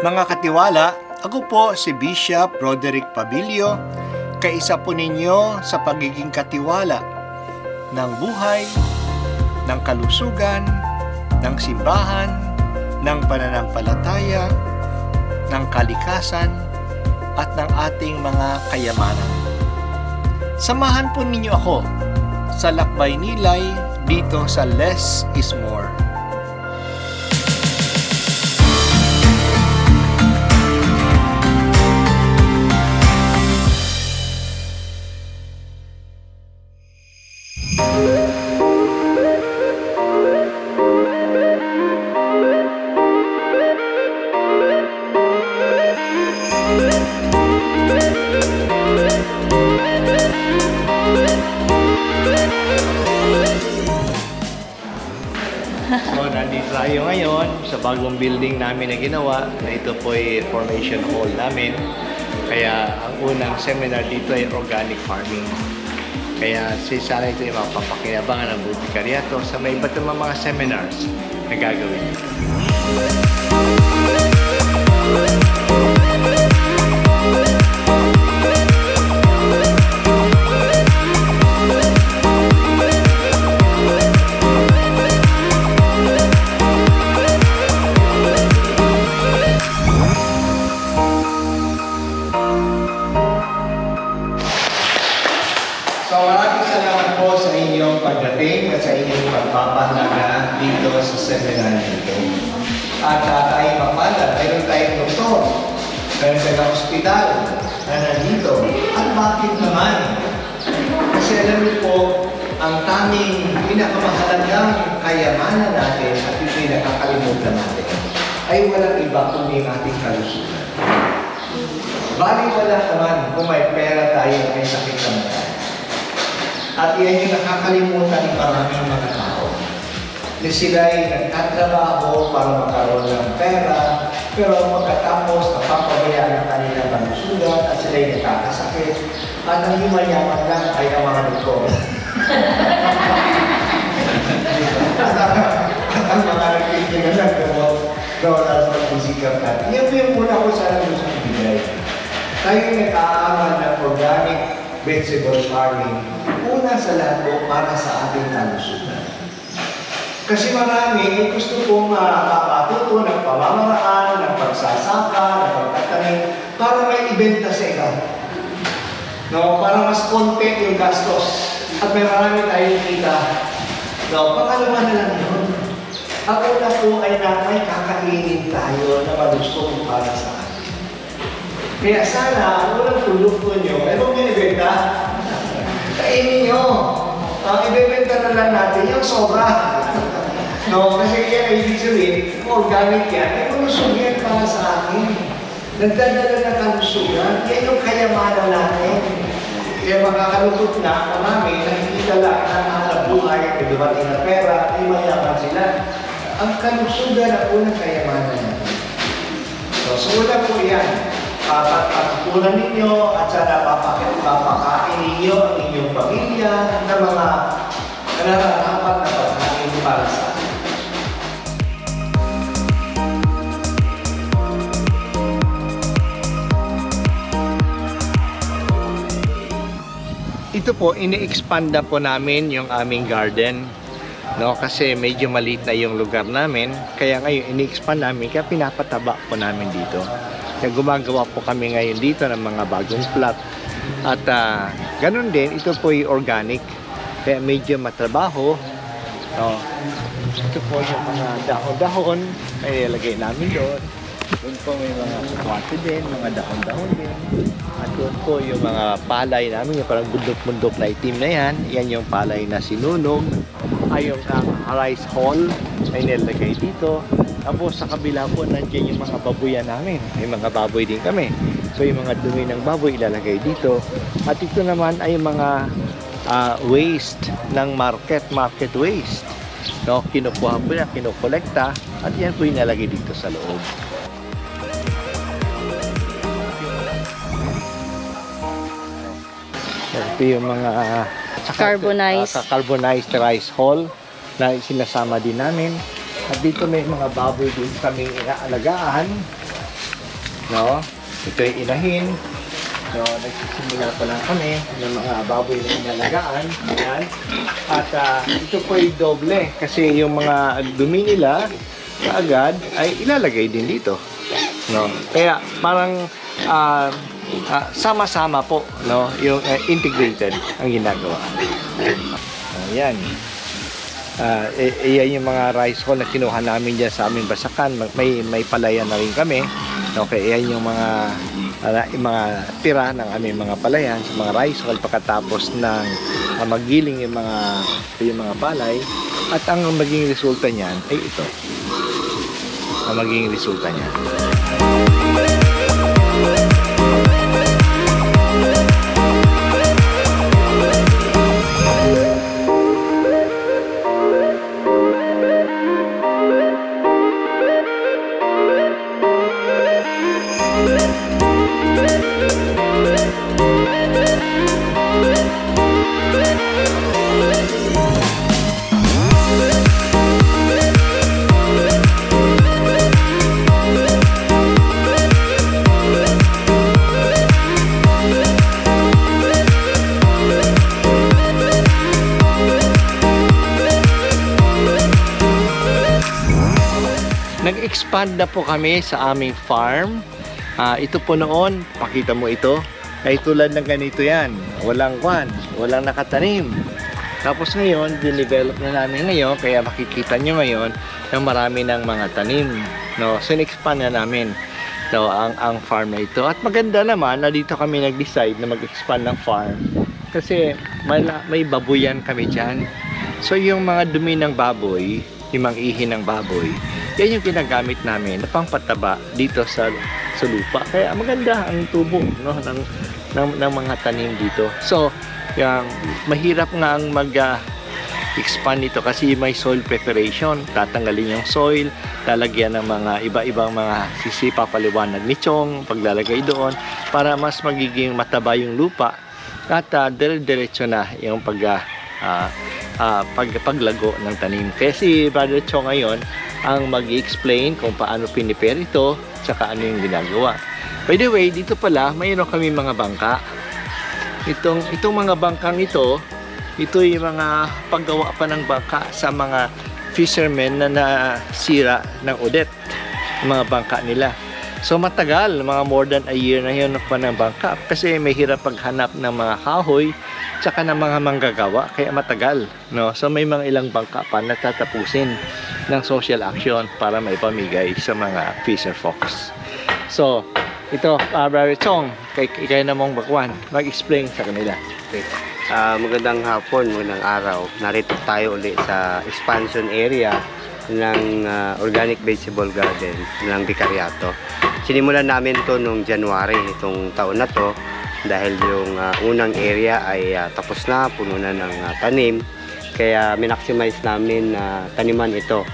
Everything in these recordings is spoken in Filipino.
Mga katiwala, ako po si Bishop Roderick Pabilio, kaisa po ninyo sa pagiging katiwala ng buhay, ng kalusugan, ng simbahan, ng pananampalataya, ng kalikasan, at ng ating mga kayamanan. Samahan po ninyo ako sa Lakbay Nilay dito sa Less is More. Bagong building namin na ginawa na ito po ay formation hall namin. Kaya ang unang seminar dito ay organic farming. Kaya si sana ito ay mapapakinabangan ng Butikariato sa may iba't mga seminars na gagawin. Tayo may sakit naman tayo. At yan yung nakakalimutan ng maraming mga tao. Na sila ay nagtatrabaho para magkaroon ng pera, pero pagkatapos napapabayaan ang kanilang kalusugan at sila ay nagkakasakit. At ang yumayaman lang ay ang mga doktor. ang mga nagtitingan ng gamot na wala sa pagsisikap natin. Yan po yung muna ko sana gusto ibigay. Tayo nag-aaral ng organic vegetable farming, una sa lahat po para sa ating kalusugan. Kasi marami gusto pong makakatuto ng pamamaraan, ng pagsasaka, ng pagtatanim, para may ibenta sa iba. No, para mas konti yung gastos. At may marami tayong kita. No, pangalawa na lang yun. Ang una po ay na may kakainin tayo na malustong para sa atin. Kaya sana, ang unang produkto nyo, eh huwag nyo ibenta. Kainin nyo. Ang ibebenta na lang natin yung sobra. no, kasi yan ay sabihin, organic yan, ay malusog yan para sa akin. Nagdadala na kalusugan, yan yung kayamanan natin. Kaya makakalukot na, marami, nakikita lang ang hanap buhay, may dumating na pera, ay mayaman sila. Ang kalusugan ang unang kayamanan natin. So, so una po yan. Papatutunan ninyo at sana papakain, papakain ninyo ang inyong pamilya ng mga nararapat na pagkain para sa atin. Ito po, ini-expand na po namin yung aming garden. No, kasi medyo maliit na yung lugar namin. Kaya ngayon, ini-expand namin, kaya pinapataba po namin dito. Kaya gumagawa po kami ngayon dito ng mga bagong plot. At ah, ganun din, ito po yung organic. Kaya medyo matrabaho. No, ito po yung mga dahon-dahon ay ilagay namin doon. Doon po may mga sakwate din, mga dahon-dahon din. At doon po yung mga palay namin, yung parang bundok-bundok na itim na yan. Yan yung palay na sinunog. Ay yung ah, rice hull ay nilagay dito. Tapos sa kabila po, nandiyan yung mga babuyan namin. May mga baboy din kami. So yung mga dumi ng baboy ilalagay dito. At ito naman ay mga ah, waste ng market, market waste. No, kinukuha po na, kinukolekta at yan po yung nalagay dito sa loob. Ito yung mga ah, Carbonized. ah, carbonized rice hull na sinasama din namin. At dito may mga baboy din kaming inaalagaan. No? Ito yung inahin. So, nagsisimula pa lang kami ng mga baboy na inalagaan. Ayan. At ah, ito po yung doble kasi yung mga dumi nila kaagad ay ilalagay din dito. No? Kaya parang ah, ah, sama-sama po, no? Yung ah, integrated ang ginagawa. Ayan. Ah, eh, iyan yung mga rice hall na kinuha namin diyan sa aming basakan. May may palayan na rin kami. Okay, iyan yung mga yung mga tira ng aming mga palayan sa mga rice hall pagkatapos ng ah, magiling yung mga yung mga palay at ang maging resulta niyan ay ito. Ang maging resulta niyan. Nag-expand na po kami sa aming farm. Ah, ito po noon, pakita mo ito. Ay tulad ng ganito yan. Walang kwan, walang nakatanim. Tapos ngayon, dinevelop na namin ngayon, kaya makikita nyo ngayon na marami ng mga tanim. No? So, expand na namin no, ang, ang farm na ito. At maganda naman na dito kami nag-decide na mag-expand ng farm. Kasi may, may babuyan kami dyan. So, yung mga dumi ng baboy, yung mga ihi ng baboy, yan yung ginagamit namin na pangpataba dito sa sa lupa. Kaya maganda ang tubo no ng ng, ng mga tanim dito. So, yung mahirap nga ang mag ah, expand ito kasi may soil preparation. Tatanggalin yung soil, lalagyan ng mga iba-ibang mga sisipa paliwanag ni Chong, paglalagay doon para mas magiging mataba yung lupa at uh, dire-diretso na yung pag ah, ah, pag, paglago ng tanim. Kaya si Brother Chong ngayon ang mag-explain kung paano pinipare ito tsaka ano yung ginagawa. By the way, dito pala mayroon kami mga bangka. Itong, itong mga bangkang ito, ito yung mga paggawa pa ng bangka sa mga fishermen na nasira ng Odette. Mga bangka nila. So matagal, mga more than a year na yun pa ng bangka kasi may hirap paghanap ng mga kahoy tsaka ng mga manggagawa kaya matagal no so may mga ilang bangka pa na tatapusin ng social action para may pamigay sa mga fisher folks so ito uh, Brother Chong kay kayo namang bakwan mag-explain sa kanila Okay. Ah, magandang hapon, magandang araw. Narito tayo ulit sa expansion area ng ah, Organic Vegetable Garden ng Vicariato. Sinimulan namin to noong January itong taon na to dahil yung ah, unang area ay ah, tapos na, puno na ng ah, tanim. Kaya minaximize namin na taniman ito.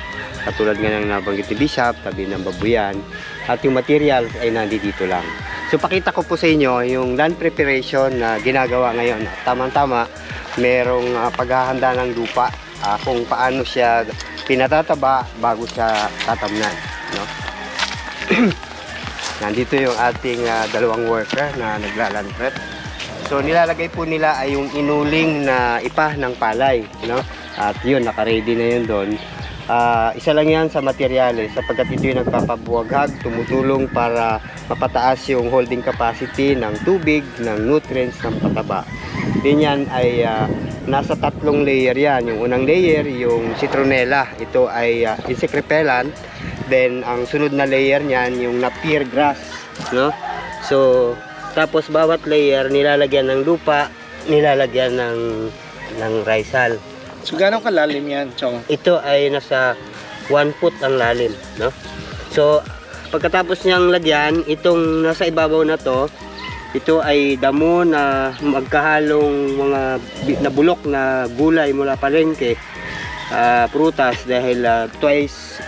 Katulad nga ng nabanggit ni Bishop, tabi ng babuyan. At yung materials ay nandito lang. So pakita ko po sa inyo yung land preparation na ginagawa ngayon. Tama-tama, merong ah, paghahanda ng lupa ah, kung paano siya pinatataba bago siya tatamnan. No? Nandito yung ating ah, dalawang worker na naglaland prep. So nilalagay po nila ay yung inuling na ipa ng palay. No? At yun, nakaready na yun doon. Ah, isa lang yan sa materyales sapagkat ito yung nagpapabuwaghag, tumutulong para mapataas yung holding capacity ng tubig, ng nutrients, ng pataba. Din yan ay ah, nasa tatlong layer yan. Yung unang layer, yung citronella. Ito ay ah, insect repellent. Then, ang sunod na layer niyan, yung napier grass. No? So, tapos bawat layer, nilalagyan ng lupa, nilalagyan ng, ng hull. so gano'ng kalalim yan Chong Ito ay nasa 1 foot ang lalim, no? So, pagkatapos niyang lagyan, itong nasa ibabaw na to, ito ay damo na magkahalong mga bi- na gulay mula palengke, ah, prutas dahil ah, twice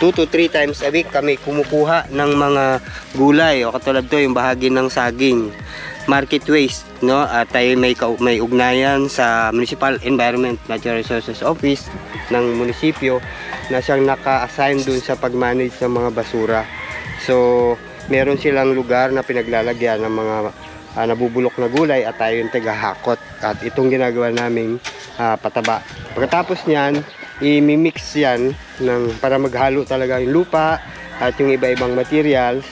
2 to 3 times a week kami kumukuha ng mga gulay o katulad to yung bahagi ng saging market waste no at tayo may may ugnayan sa Municipal Environment Natural Resources Office ng munisipyo na siyang naka-assign dun sa pag-manage ng mga basura. So, meron silang lugar na pinaglalagyan ng mga ah, nabubulok na gulay at tayo yung tagahakot. At itong ginagawa naming ah, pataba. Pagkatapos niyan, i-mix yan ng, para maghalo talaga yung lupa at yung iba-ibang materials.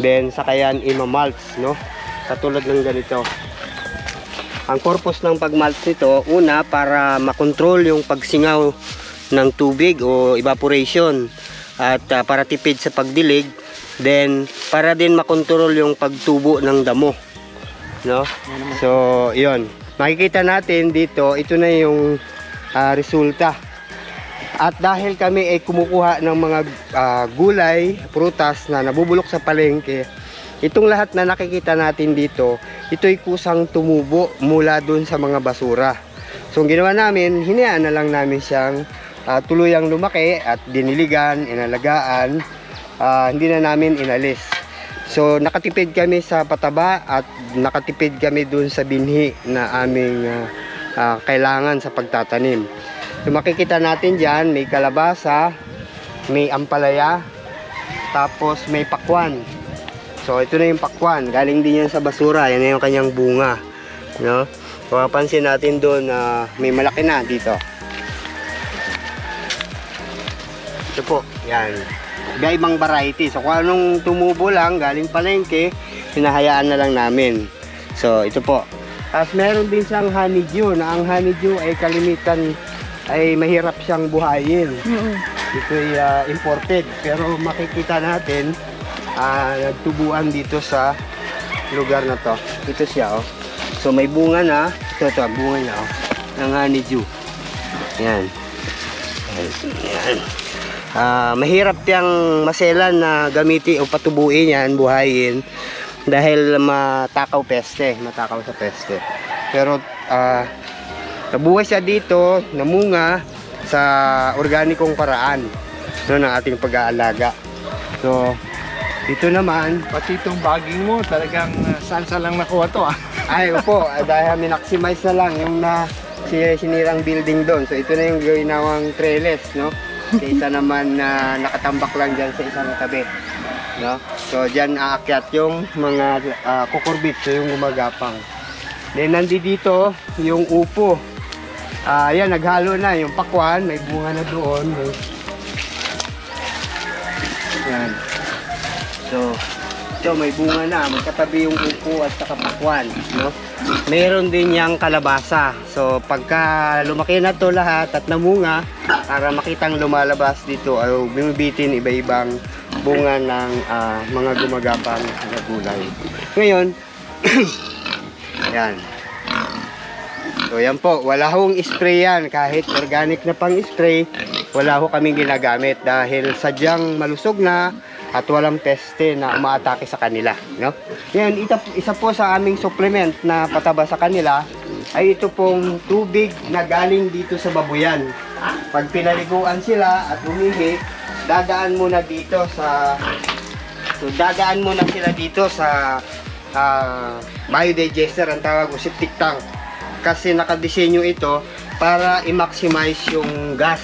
Then, saka yan ima-mulch, no? Katulad ng ganito. Ang purpose ng pag-mulch nito, una, para makontrol yung pagsingaw ng tubig o evaporation at ah, para tipid sa pagdilig. Then, para din makontrol yung pagtubo ng damo. No? So, yon Makikita natin dito, ito na yung ah, resulta. At dahil kami ay kumukuha ng mga ah, gulay, prutas na nabubulok sa palengke, itong lahat na nakikita natin dito, ito'y kusang tumubo mula dun sa mga basura. So ang ginawa namin, hinayaan na lang namin siyang ah, tuluyang lumaki at diniligan, inalagaan, ah, hindi na namin inalis. So nakatipid kami sa pataba at nakatipid kami dun sa binhi na aming ah, ah, kailangan sa pagtatanim. So makikita natin dyan, may kalabasa, may ampalaya, tapos may pakwan. So ito na yung pakwan, galing din yan sa basura, yan na yung kanyang bunga. No? So mapansin natin doon na may malaki na dito. Ito po, yan. Iba-ibang variety. So kung anong tumubo lang, galing palengke, hinahayaan na lang namin. So ito po. Tapos meron din siyang honeydew na ang honeydew ay kalimitan ay mahirap siyang buhayin. Ito ay ah, imported pero makikita natin ah, nagtubuan dito sa lugar na to. Ito siya oh. So may bunga na. Ito ito, bunga niya oh. Ng honeydew. Yan. Yan. Ah, mahirap yang maselan na gamitin o patubuin yan, buhayin dahil matakaw peste, matakaw sa peste. Pero ah, nabuhay siya dito, namunga sa organikong paraan no, ng ating pag-aalaga. So, dito naman, Pati itong bagging mo, talagang uh, saan-saan lang nakuha to ah. ay opo, ah, dahil minaksimized na lang yung na si sinirang building doon. So, ito na yung ginawang trellis, no? Sa isa naman na nakatambak lang dyan sa isang tabi. No? So, dyan aakyat yung mga uh, kukurbit, so yung gumagapang. Then, nandi dito yung upo. Ah, yan, naghalo na yung pakwan, may bunga na doon. Yan. So, ito may bunga na, magkatabi yung upo at saka pakwan, no? Meron din yang kalabasa. So, pagka lumaki na to lahat at namunga, para makitang lumalabas dito ay bumibitin iba-ibang bunga ng ah, mga gumagapang na gulay. Ngayon, yan. So yan po, wala hong spray yan. Kahit organic na pang spray, wala ho kaming ginagamit dahil sadyang malusog na at walang peste na umaatake sa kanila. No? Ngayon, ita, isa po sa aming supplement na pataba sa kanila ay ito pong tubig na galing dito sa babuyan. Pag pinaliguan sila at umihi, dadaan muna dito sa So dadaan muna sila dito sa ah, biodigester ang tawag o septic tank. Kasi nakadisenyo ito para i-maximize yung gas.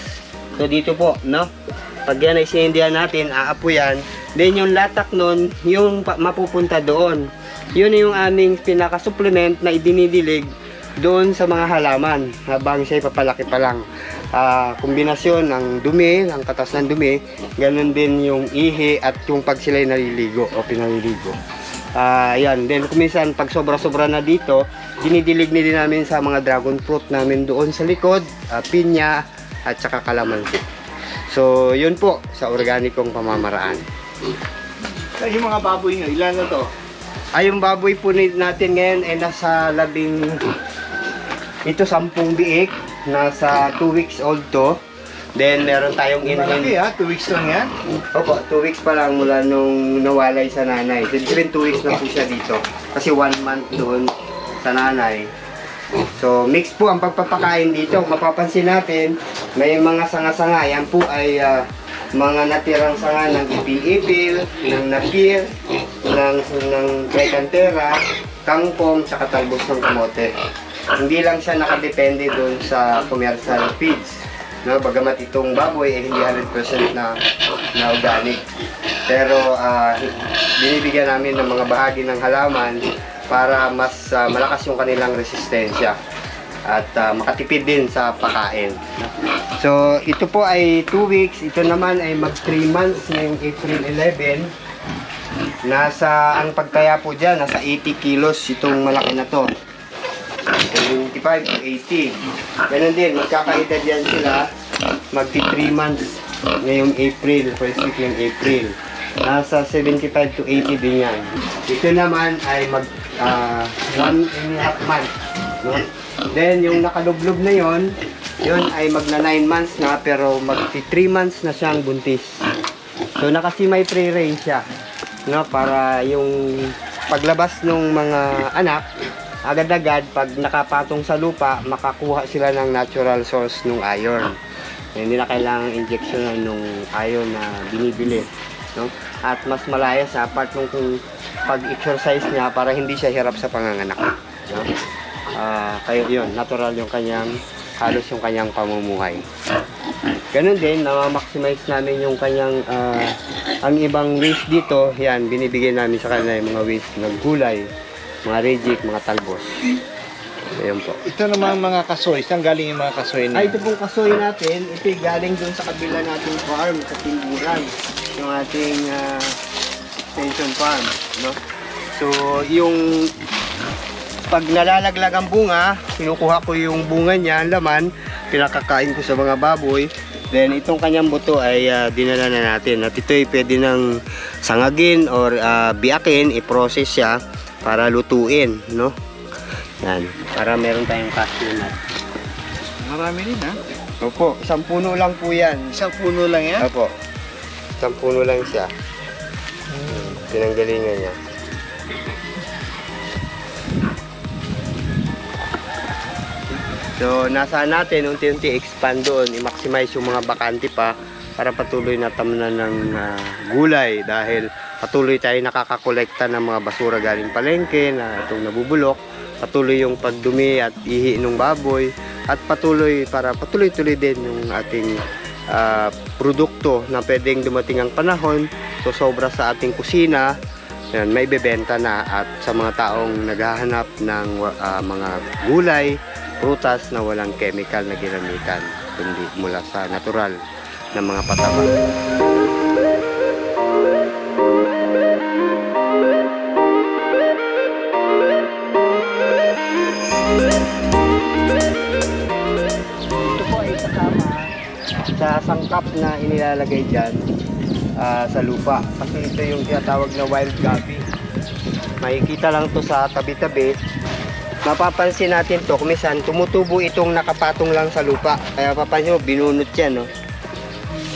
So dito po, no? Pag yan ay sinindihan natin, aapuyan. Then yung latak nun, yung mapupunta doon. Yun yung aming pinaka-supplement na idinidilig doon sa mga halaman habang siya papalaki pa lang. Ah, kombinasyon ng dumi, ng katas ng dumi, ganun din yung ihi at yung pag sila'y naliligo o pinaliligo. Ah, yan. Then kuminsan pag sobra-sobra na dito, dinidilig din namin sa mga dragon fruit namin doon sa likod, ah, pinya at saka kalamansi. So, yun po sa organikong pamamaraan. So, yung mga baboy nyo, ilan na to? Ay, yung baboy po ni- natin ngayon ay nasa labing ito sampung biik nasa 2 weeks old to then meron tayong Malaki in-hand ah, 2 weeks lang yan. Opo, 2 weeks pa lang mula nung nawalay sa nanay. Even 2 weeks na po siya dito. Kasi 1 month doon sa nanay. So, mix po ang pagpapakain dito. Mapapansin natin, may mga sanga-sanga. Yan po ay ah, mga natirang sanga ng ipil-ipil, ng napir, ng, ng tricantera, kangkong, saka talbos ng kamote. Hindi lang siya nakadepende doon sa commercial feeds. No, bagamat itong baboy ay hindi 100% na, na organic. Pero ah, binibigyan namin ng mga bahagi ng halaman para mas ah, malakas yung kanilang resistensya at ah, makatipid din sa pagkain. So, ito po ay 2 weeks. Ito naman ay mag 3 months ngayong April 11. Nasa, ang pagkaya po dyan, nasa 80 kilos itong malaki na to. 75 to 80. Ganun din, magkakaedad yan sila. Magti 3 months ngayong April, first week ng April. Nasa 75 to 80 din yan. Ito naman ay mag 1 and a half month. No? Then, yung nakalublob na yon yun ay magna 9 months na pero magti 3 months na siyang buntis. So, nakasimay pre-range siya. No? Para yung paglabas ng mga anak, agad-agad pag nakapatong sa lupa, makakuha sila ng natural source ng iron. Hindi na kailangang injection ng iron na binibili. No? At mas malaya sa part kung pag-exercise niya para hindi siya hirap sa panganganak. No? Ah, kayo yun, natural yung kanyang halos yung kanyang pamumuhay. Ganun din, na-maximize namin yung kanyang ah, ang ibang waste dito, yan, binibigyan namin sa kanila yung mga waste ng gulay, mga reject, mga talbos. Ayan po. Ito naman mga kasoy. Saan galing yung mga kasoy na? Ay, ito pong kasoy natin, ito galing dun sa kabila nating farm, sa Timburan, yung ating ah, extension farm, no? So, yung pag nalalaglag ang bunga, kinukuha ko yung bunga niya, ang laman, pinakakain ko sa mga baboy. Then, itong kanyang buto ay ah, dinala na natin. At ito ay pwede ng sangagin or ah, biakin, i-process siya para lutuin, no? Yan, para meron tayong cashew nut. Marami rin ha. Opo, isang puno lang po yan. Isang puno lang yan. Opo, isang puno lang siya. Hmm, Pinanggalingan niya. So, nasa natin, unti-unti expand doon, i-maximize yung mga bakante pa para patuloy na tamnan ng ah, gulay dahil patuloy tayo nakakakolekta ng mga basura galing palengke na itong nabubulok patuloy yung pagdumi at ihi ng baboy at patuloy para patuloy-tuloy din yung ating ah, produkto na pwedeng dumating ang panahon so sobra sa ating kusina yan, may bebenta na at sa mga taong naghahanap ng ah, mga gulay, prutas na walang chemical na ginamitan kundi mula sa natural na mga pataba. Sangkap na inilalagay dyan ah, sa lupa. Kasi ito yung tinatawag na wild gabi. Makikita lang to sa tabi-tabi. Mapapansin natin to, kumisan tumutubo itong nakapatong lang sa lupa. Kaya papansin mo, binunot yan, no?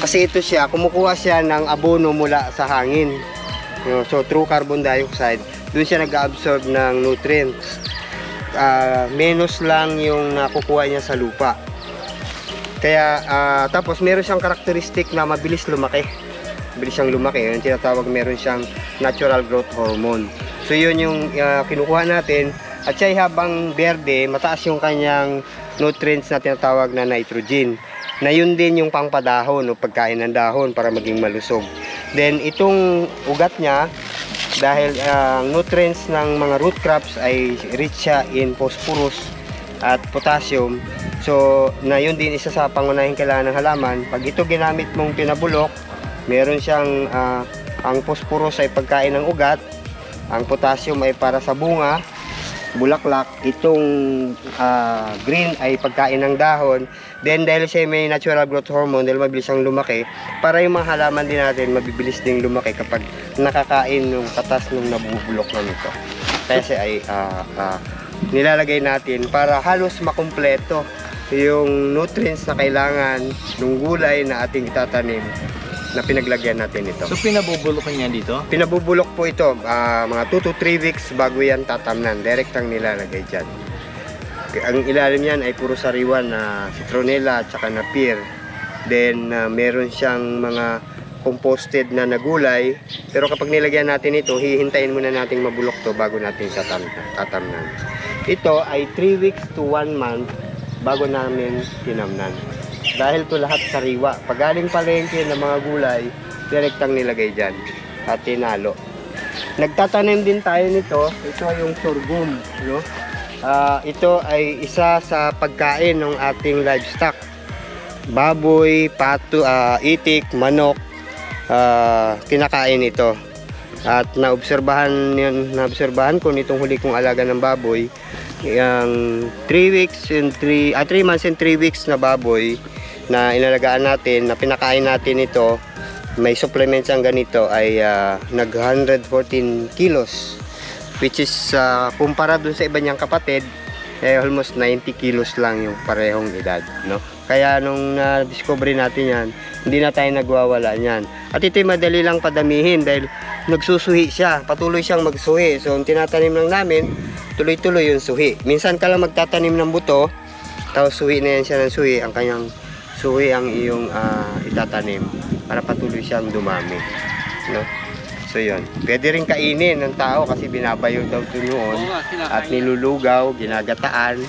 Kasi ito siya, kumukuha siya ng abono mula sa hangin. So, through carbon dioxide, doon siya nag-absorb ng nutrients. Ah, menos lang yung nakukuha niya sa lupa. Kaya, ah, tapos meron siyang karakteristik na mabilis lumaki. Mabilis siyang lumaki. Yung tinatawag meron siyang natural growth hormone. So, yun yung ah, kinukuha natin. At siya habang berde, mataas yung kanyang nutrients na tinatawag na nitrogen. Na yun din yung pangpadahon o pagkain ng dahon para maging malusog. Then, itong ugat niya, dahil ah, ang nutrients ng mga root crops ay rich siya in phosphorus at potassium. So, na yun din isa sa pangunahing kailangan ng halaman. Pag ito ginamit mong pinabulok, meron siyang ah, ang phosphorus ay pagkain ng ugat, ang potassium ay para sa bunga, bulaklak, itong ah, green ay pagkain ng dahon. Then dahil siya may natural growth hormone, dahil mabilis ang lumaki, para yung mga halaman din natin mabibilis ding lumaki kapag nakakain ng katas ng nabubulok na nito. Kasi ay ah, ah, nilalagay natin para halos makumpleto yung nutrients na kailangan ng gulay na ating itatanim na pinaglagyan natin ito. So pinabubulukan niya dito? Pinabubulok po ito, ah, mga 2 to 3 weeks bago yan tatamnan. Direct ang nilalagay dyan. Ang ilalim yan ay puro sariwan na citronella at saka na pear. Then, ah, meron siyang mga composted na nagulay. Pero kapag nilagyan natin ito, hihintayin muna nating mabulok to bago natin tatam tatamnan. Ito ay 3 weeks to 1 month bago namin tinamnan. Dahil to lahat sariwa. Pag galing palengke ng mga gulay, direktang nilagay dyan at tinalo. Nagtatanim din tayo nito. Ito yung sorghum. No? Ah, ito ay isa sa pagkain ng ating livestock. Baboy, pato, ah, itik, manok, ah, kinakain ito. At naobserbahan yun, naobserbahan ko nitong huli kong alaga ng baboy, yung 3 weeks and 3 ah, 3 months and 3 weeks na baboy na inalagaan natin, na pinakain natin ito, may supplements ang ganito ay ah, nag 114 kilos which is ah, kumpara dun sa iba niyang kapatid eh almost 90 kilos lang yung parehong edad no? Kaya nung na-discover natin yan hindi na tayo nagwawala niyan. At ito'y madali lang padamihin dahil nagsusuhi siya. Patuloy siyang magsuhi. So ang tinatanim lang namin tuloy-tuloy yung suhi. Minsan ka lang magtatanim ng buto tapos suhi na yan siya ng suhi. Ang kanyang suhi ang iyong ah, itatanim para patuloy siyang dumami. No? So yun, pwede rin kainin ng tao kasi binabayo daw ito noon at nilulugaw, ginagataan.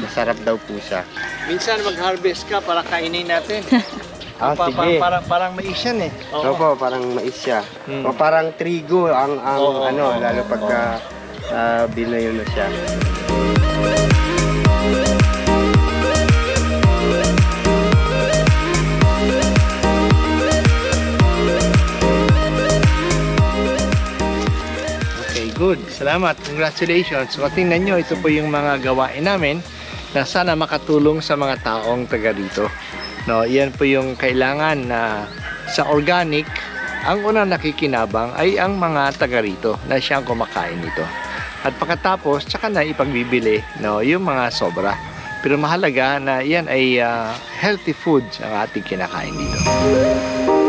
Masarap daw po siya. Minsan mag-harvest ka para kainin natin. Ah, Pa- sige. pa- parang, parang mais yan eh. Opo, parang mais siya. Hmm. O parang trigo ang, ang Oo, ano, oo, lalo oo. pagka ah, binayo na siya. Okay, good. Salamat. Congratulations. So, tingnan nyo, ito po yung mga gawain namin na sana makatulong sa mga taong taga dito. No, iyan po yung kailangan na sa organic, ang unang nakikinabang ay ang mga taga rito na siyang kumakain nito. At pagkatapos, tsaka na ipagbibili no, yung mga sobra. Pero mahalaga na yan ay ah, healthy foods ang ating kinakain dito.